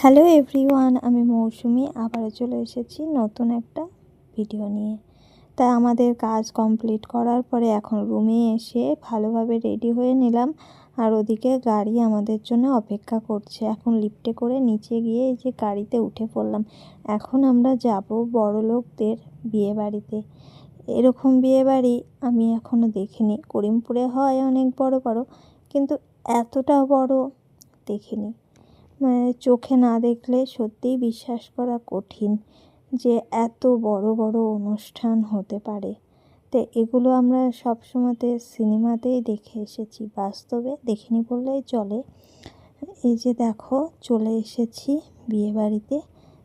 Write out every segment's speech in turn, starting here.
Hello everyone, আমি মৌসুমি, আবারও চলে এসেছি নতুন একটা ভিডিও নিয়ে। তাই আমাদের কাজ কমপ্লিট করার পরে এখন রুমে এসে ভালোভাবে রেডি হয়ে নিলাম আর ওদিকে গাড়ি আমাদের জন্য অপেক্ষা করছে। এখন লিফটে করে নিচে গিয়ে এই যে গাড়িতে উঠে পড়লাম। এখন আমরা যাব বড় লোকদের বিয়ে বাড়িতে এরকম বিয়ে বাড়ি আমি এখনও দেখিনি। করিমপুরে হয় অনেক বড় বড়, কিন্তু এতটা বড় দেখিনি। চোখে না দেখলে সত্যিই বিশ্বাস করা কঠিন যে এত বড় বড় অনুষ্ঠান হতে পারে। তো এগুলো আমরা সবসময়তে সিনেমাতেই দেখে এসেছি, বাস্তবে দেখিনি বললেই চলে। এই যে দেখো, চলে এসেছি বিয়েবাড়িতে।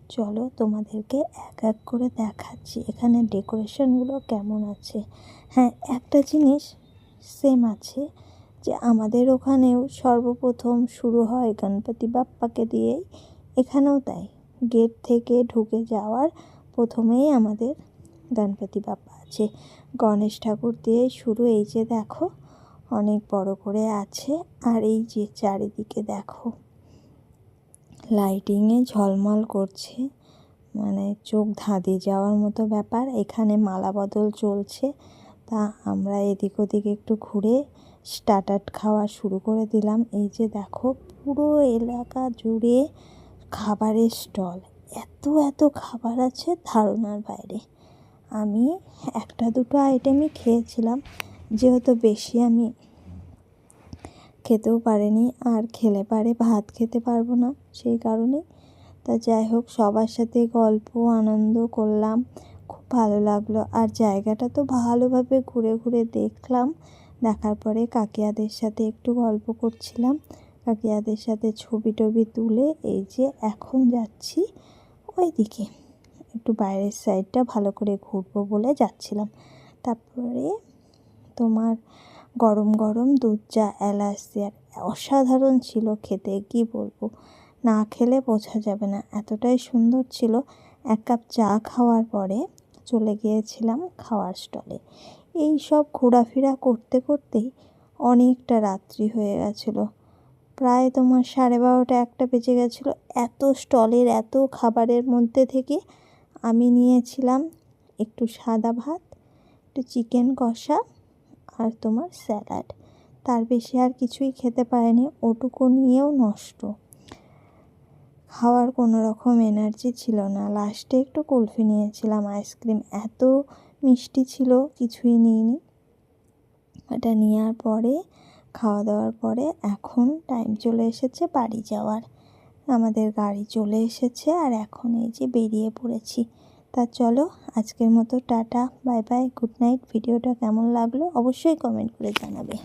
চলো তোমাদেরকে এক এক করে দেখাচ্ছি, এখানে ডেকোরেশনগুলো কেমন আছে। হ্যাঁ একটা জিনিস সেম আছে। যে আমাদের ওখানেও সর্বপ্রথম শুরু হয় গণপতি বাপ্পাকে দিয়েই। এখানেও তাই। গেট থেকে ঢুকে যাওয়ার প্রথমেই আমাদের গণপতি বাপ্পা আছে। গণেশ ঠাকুর দিয়েই শুরু। এই যে দেখো, অনেক বড় করে আছে। আর এই যে চারিদিকে দেখো, লাইটিংয়ে ঝলমল করছে। মানে চোখ ধাঁধে যাওয়ার মতো ব্যাপার। এখানে মালা বদল চলছে। তা আমরা এদিক ওদিক একটু ঘুরে স্টার্টার খাওয়া শুরু করে দিলাম। এই যে দেখো, পুরো এলাকা জুড়ে খাবারের স্টল। এত এত খাবার আছে ধারণার বাইরে। আমি একটা দুটো আইটেমই খেয়েছিলাম, যেহেতু বেশি আমি খেতেও পারিনি আর খেলে পারে ভাত খেতে পারব না সেই কারণে তা যাই হোক, সবার সাথে গল্প, আনন্দ করলাম। খুব ভালো লাগল। আর জায়গাটা তো ভালোভাবে ঘুরে ঘুরে দেখলাম। দেখার পরে কাকিয়াদের সাথে একটু গল্প করছিলাম। কাকিয়াদের সাথে ছবি টবি তুলে এই যে এখন যাচ্ছি ওই দিকে একটু বাইরের সাইডটা ভালো করে ঘুরবো বলে যাচ্ছিলাম। তারপরে তোমার গরম গরম দুধ, চা, এলাচ দেওয়ার অসাধারণ ছিল খেতে, কি বলব? না খেলে বোঝা যাবে না। এতটাই সুন্দর ছিল এক কাপ চা খাওয়ার পরে চলে গিয়েছিলাম খাওয়ার স্টলে। এই সব ঘোরাফেরা করতে করতেই অনেকটা রাত্রি হয়ে গেছিল। প্রায় তোমার সাড়ে বারোটা একটা বেজে গেছিল। এত স্টলের, এত খাবারের মধ্যে থেকে আমি নিয়েছিলাম একটু সাদা ভাত, একটু চিকেন কষা আর তোমার স্যালাড। তার বেশি আর কিছুই খেতে পারেনি, ওটুকু নিয়েও নষ্ট। খাওয়ার কোনো রকম এনার্জি ছিল না। লাস্টে একটু কুলফি নিয়েছিলাম আইসক্রিম এত মিষ্টি ছিল, কিছুই নিইনি। এটা নেওয়ার পরে, খাওয়া দাওয়ার পরে এখন টাইম চলে এসেছে বাড়ি যাওয়ার। আমাদের গাড়ি চলে এসেছে আর এখন এই যে বেরিয়ে পড়েছি। তা চলো, আজকের মতো tata bye bye good night ভিডিওটা কেমন লাগল অবশ্যই কমেন্ট করে জানাবে।